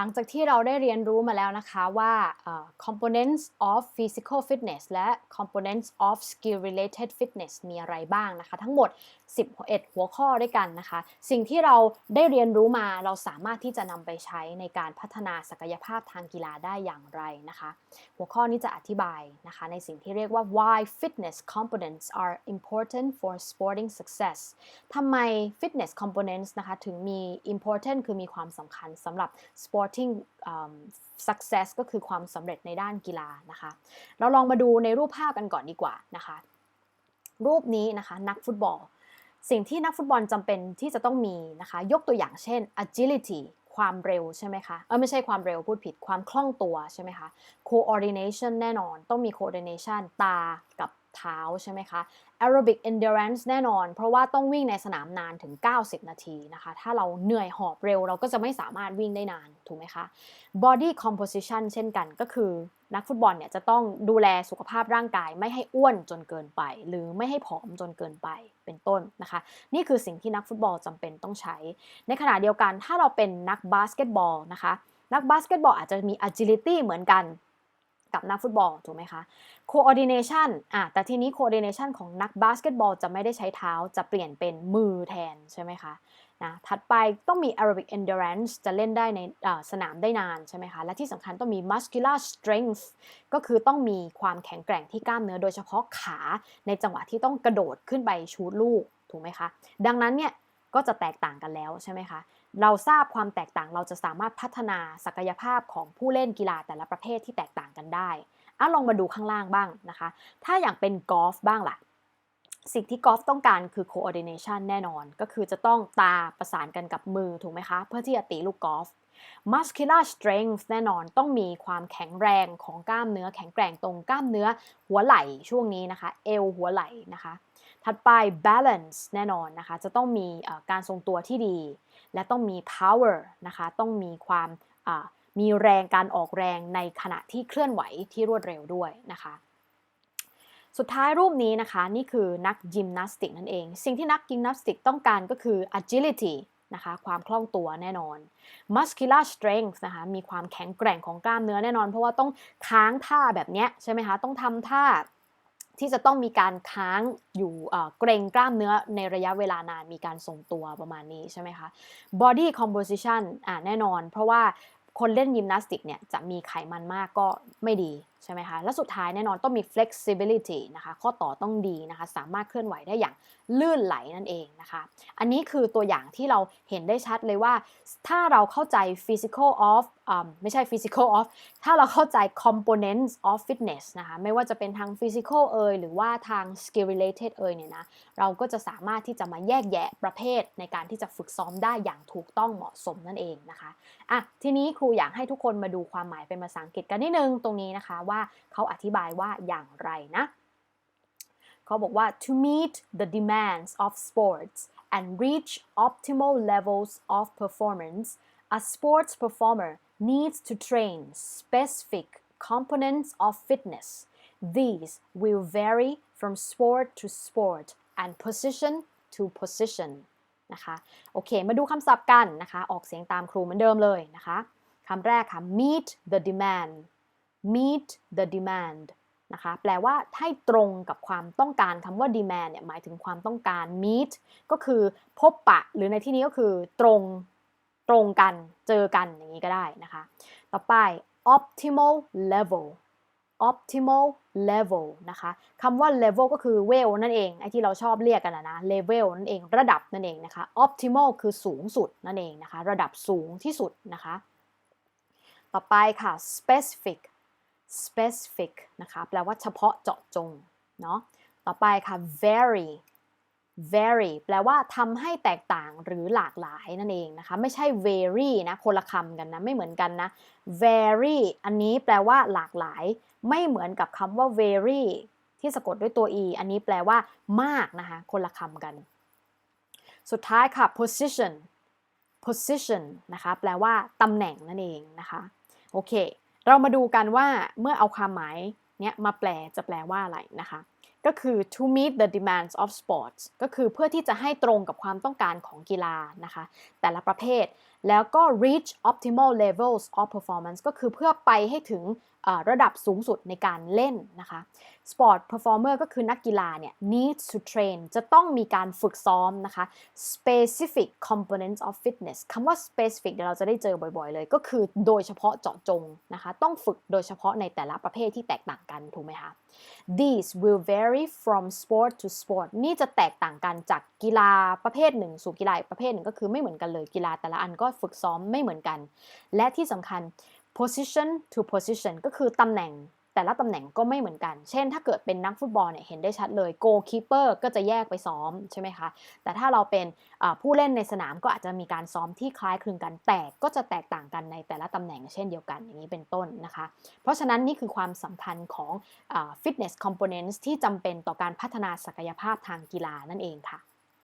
หลังจากที่เราได้เรียนรู้มาแล้วนะคะว่าเอ่อ components of physical fitness และ components of skill related fitness มีอะไรบ้างนะคะ ทั้งหมด 11 หัวข้อด้วยกันนะคะ สิ่งที่เราได้เรียนรู้มาเราสามารถที่จะนำไปใช้ในการพัฒนาศักยภาพทางกีฬาได้อย่างไรนะคะ หัวข้อนี้จะอธิบายนะคะ ในสิ่งที่เรียกว่า why fitness components are important for sporting success ทำไม fitness components นะคะถึงมี important คือมีความสำคัญสำหรับ sport sporting อืม success ก็คือความสำเร็จในด้านกีฬานะคะ เราลองมาดูในรูปภาพกันก่อนดีกว่านะคะ รูปนี้นะคะนักฟุตบอล สิ่งที่นักฟุตบอลจำเป็นที่จะต้องมีนะคะ ยกตัวอย่างเช่น agility ความเร็วใช่ไหมคะ เออไม่ใช่ความเร็วพูดผิด ความคล่องตัวใช่ไหมคะ coordination แน่นอน ต้องมี coordination ตากับ เท้าใช่ไหมคะ aerobic endurance แน่นอน เพราะว่าต้องวิ่งในสนามนานถึง 90 นาทีนะคะ ถ้าเราเหนื่อยหอบเร็วเราก็จะไม่สามารถวิ่งได้นาน ถูกไหมคะ body composition เช่นกันก็คือนักฟุตบอลเนี่ยจะต้องดูแลสุขภาพร่างกาย ไม่ให้อ้วนจนเกินไป หรือไม่ให้ผอมจนเกินไปเป็นต้นนะคะ นี่คือสิ่งที่นักฟุตบอลจำเป็นต้องใช้ ในขณะเดียวกันถ้าเราเป็นนักบาสเกตบอลนะคะนักบาสเกตบอลอาจจะมี agility เหมือนกัน กับนักฟุตบอลถูกไหมคะ coordination อะแต่ทีนี้ coordination ของนักบาสเกตบอลจะไม่ได้ใช้เท้าจะเปลี่ยนเป็นมือแทนใช่ไหมคะนะถัดไปต้องมี aerobic endurance จะเล่นได้ในสนามได้นานใช่ไหมคะ และที่สำคัญต้องมี muscular strength ก็คือต้องมีความแข็งแกร่งที่กล้ามเนื้อโดยเฉพาะขาในจังหวะที่ต้องกระโดดขึ้นไปชูดลูกถูกไหมคะ ดังนั้นเนี่ยก็จะแตกต่างกันแล้วใช่ไหมคะ เราทราบความแตกต่างเราจะสามารถพัฒนาศักยภาพของผู้เล่นกีฬาแต่ละประเภทที่แตกต่างกันได้อะลองมาดูข้างล่างบ้างนะคะ ถ้าอย่างเป็นกอล์ฟบ้างล่ะ สิ่งที่กอล์ฟต้องการคือ coordination แน่นอน ก็คือจะต้องตาประสานกันกับมือถูกไหมคะ เพื่อที่จะตีลูกกอล์ฟ muscular strength แน่นอนต้องมีความแข็งแรงของกล้ามเนื้อ แข็งแกร่งตรงกล้ามเนื้อหัวไหล่ช่วงนี้นะคะ เอวหัวไหล่นะคะ ถัดไป balance แน่นอนนะคะ จะต้องมีการทรงตัวที่ดี และต้องมี power นะคะ ต้องมีความมีแรงการออกแรงในขณะที่เคลื่อนไหวที่รวดเร็วด้วยนะคะ สุดท้ายรูปนี้นะคะ นี่คือนักยิมนาสติกนั่นเอง สิ่งที่นักยิมนาสติกต้องการก็คือ agility นะคะความคล่องตัวแน่นอน muscular strength นะคะมีความแข็งแกร่งของกล้ามเนื้อแน่นอน เพราะว่าต้องค้างท่าแบบนี้ใช่ไหมคะ ต้องทำท่า ที่จะต้องมีการค้างอยู่เกรงกล้ามเนื้อในระยะเวลานานมีการทรงตัวประมาณนี้ใช่ไหมคะ body composition อ่าแน่นอน เพราะว่าคนเล่นยิมนาสติกเนี่ยจะมีไขมันมากก็ไม่ดีใช่ไหมคะ และสุดท้ายแน่นอนต้องมี flexibility นะคะ ข้อต่อต้องดีนะคะ สามารถเคลื่อนไหวได้อย่างลื่นไหลนั่นเองนะคะ อันนี้คือตัวอย่างที่เราเห็นได้ชัดเลยว่า ถ้าเราเข้าใจ physical of ไม่ใช่ physical of ถ้าเราเข้าใจ components of fitness นะคะ ไม่ว่าจะเป็นทาง physical เอยหรือว่าทาง skill related เอยเนี่ยนะ เราก็จะสามารถที่จะมาแยกแยะประเภทในการที่จะฝึกซ้อมได้อย่างถูกต้องเหมาะสมนั่นเองนะคะ อะ ทีนี้ครูอยากให้ทุกคนมาดูความหมายเป็นภาษาอังกฤษกันนิดนึงตรงนี้นะคะว่าเขาอธิบายว่าอย่างไรนะเขาบอกว่า to meet the demands of sports and reach optimal levels of performance a sports performer needs to train specific components of fitness these will vary from sport to sport and position to position นะคะโอเค มาดูคำศัพท์กันนะคะ ออกเสียงตามครูเหมือนเดิมเลยนะคะคำแรกค่ะ meet the demand meet the demand นะคะแปลว่าให้ตรงกับความต้องการคำว่า demand เนี่ยหมายถึงความต้องการ meet ก็คือพบปะ หรือในที่นี้ก็คือตรงตรงกันเจอกันอย่างนี้ก็ได้นะคะ ต่อไป optimal level optimal level นะคะคำว่า level ก็คือ well นั่นเองไอ้ที่เราชอบเรียกกันนะนะ level นั่นเองระดับนั่นเองนะคะ optimal คือสูงสุดนั่นเองนะคะ ระดับสูงที่สุดนะคะ ต่อไปค่ะ specific specific นะคะแปลว่าเฉพาะเจาะจงเนาะต่อไปค่ะ vary vary แปลว่าทำให้แตกต่างหรือหลากหลายนั่นเองนะคะ ไม่ใช่ vary นะคนละคำกันนะ ไม่เหมือนกันนะ vary อันนี้แปลว่าหลากหลาย ไม่เหมือนกับคำว่า very ที่สะกดด้วยตัว e อันนี้แปลว่ามากนะคะ คนละคำกัน สุดท้ายค่ะ position position นะคะ แปลว่าตำแหน่งนั่นเองนะคะ โอเค เรามาดูกันว่าเมื่อเอาความหมายเนี้ยมาแปลจะแปลว่าอะไรนะคะ ก็คือ to meet the demands of sports ก็คือเพื่อที่จะให้ตรงกับความต้องการของกีฬานะคะ แต่ละประเภทแล้วก็ reach optimal levels of performance ก็คือเพื่อไปให้ถึง ระดับสูงสุดในการเล่นนะคะ sport performer ก็คือนักกีฬาเนี่ย needs to train จะต้องมีการฝึกซ้อมนะคะ specific components of fitness คำว่า specific เดี๋ยวเราจะได้เจอบ่อยๆเลย ก็คือโดยเฉพาะเจาะจงนะคะ ต้องฝึกโดยเฉพาะในแต่ละประเภทที่แตกต่างกัน ถูกไหมคะ These will vary from sport to sport นี่จะแตกต่างกันจากกีฬาประเภทหนึ่ง สู่กีฬาประเภทหนึ่งก็คือไม่เหมือนกันเลยกีฬาแต่ละอันก็ฝึกซ้อมไม่เหมือนกัน และที่สำคัญ position to position ก็คือตำแหน่งแต่ละตำแหน่งก็ไม่เหมือนกัน เช่น ถ้าเกิดเป็นนักฟุตบอลเนี่ยเห็นได้ชัดเลย goalkeeper ก็จะแยกไปซ้อมใช่ไหมคะ แต่ถ้าเราเป็นผู้เล่นในสนามก็อาจจะมีการซ้อมที่คล้ายคลึงกัน แต่ก็จะแตกต่างกันในแต่ละตำแหน่งเช่นเดียวกันอย่างนี้เป็นต้นนะคะ เพราะฉะนั้นนี่คือความสำคัญของ fitness components ที่จำเป็นต่อการพัฒนาศักยภาพทางกีฬานั่นเองค่ะ